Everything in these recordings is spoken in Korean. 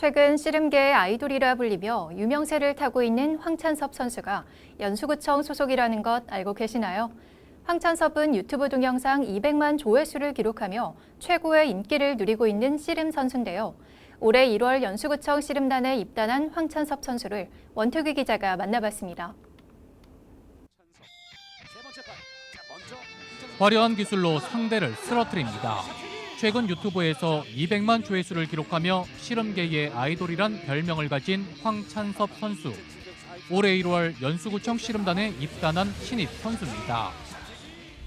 최근 씨름계의 아이돌이라 불리며 유명세를 타고 있는 황찬섭 선수가 연수구청 소속이라는 것 알고 계시나요? 황찬섭은 유튜브 동영상 200만 조회수를 기록하며 최고의 인기를 누리고 있는 씨름 선수인데요. 올해 1월 연수구청 씨름단에 입단한 황찬섭 선수를 원투기 기자가 만나봤습니다. 화려한 기술로 상대를 쓰러뜨립니다. 최근 유튜브에서 200만 조회수를 기록하며 씨름계의 아이돌이란 별명을 가진 황찬섭 선수. 올해 1월 연수구청 씨름단에 입단한 신입 선수입니다.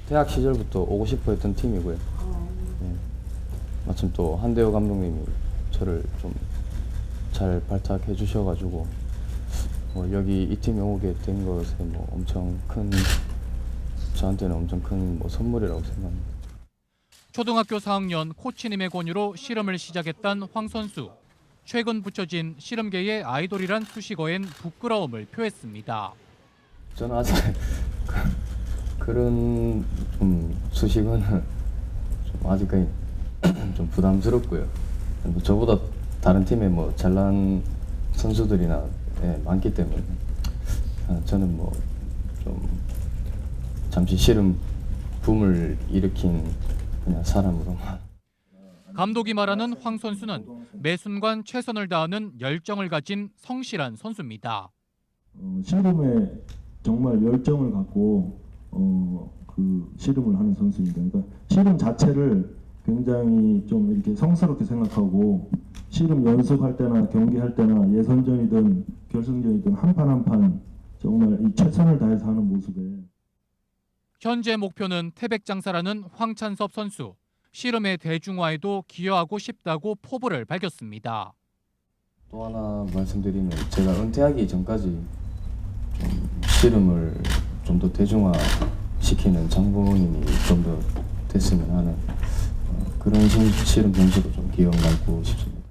대학 시절부터 오고 싶어 했던 팀이고요. 예. 마침 또 한대호 감독님이 저를 좀 잘 발탁해 주셔가지고 뭐 여기 이 팀에 오게 된 것에 뭐 엄청 큰 저한테는 엄청 큰 뭐 선물이라고 생각합니다. 초등학교 4학년 코치님의 권유로 씨름을 시작했던 황 선수. 최근 붙여진 씨름계의 아이돌이란 수식어엔 부끄러움을 표했습니다. 저는 아직 그- 그런 좀 수식어는 좀 아직까지 좀 부담스럽고요. 뭐 저보다 다른 팀에 뭐 잘난 선수들이나 예, 많기 때문에 아, 저는 뭐 좀 잠시 싫은 붐을 일으킨 그냥 사람으로만 감독이 말하는 황 선수는 매 순간 최선을 다하는 열정을 가진 성실한 선수입니다. 어, 씨름에 정말 열정을 갖고 어, 그 씨름을 하는 선수입니다. 그러니까 씨름 자체를 굉장히 좀 이렇게 성스럽게 생각하고 씨름 연습할 때나 경기할 때나 예선전이든 결승전이든 한 판 한 판 정말 이 최선을 다해서 하는 모습에 현재 목표는 태백 장사라는 황찬섭 선수. 씨름의 대중화에도 기여하고 싶다고 포부를 밝혔습니다. 또 하나 말씀드리면 제가 은퇴하기 전까지 좀 씨름을 좀 더 대중화 시키는 장본인이 좀 더 됐으면 하는 어, 그런 시- 씨름 선수로 좀 기억 남고 싶습니다.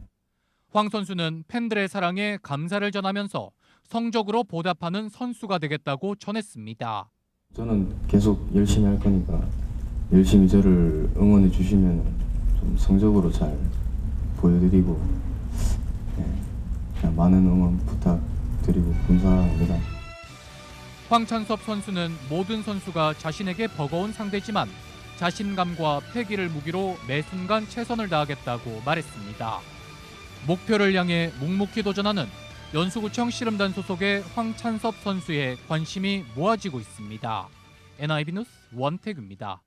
황 선수는 팬들의 사랑에 감사를 전하면서 성적으로 보답하는 선수가 되겠다고 전했습니다. 저는 계속 열심히 할 거니까 열심히 저를 응원해 주시면 좀 성적으로 잘 보여드리고 예, 그냥 많은 응원 부탁드리고 감사합니다. 황찬섭 선수는 모든 선수가 자신에게 버거운 상대지만 자신감과 패기를 무기로 매 순간 최선을 다하겠다고 말했습니다. 목표를 향해 묵묵히 도전하는 연수구청 씨름단 소속의 황찬섭 선수의 관심이 모아지고 있습니다. NIB 뉴스 원태규입니다.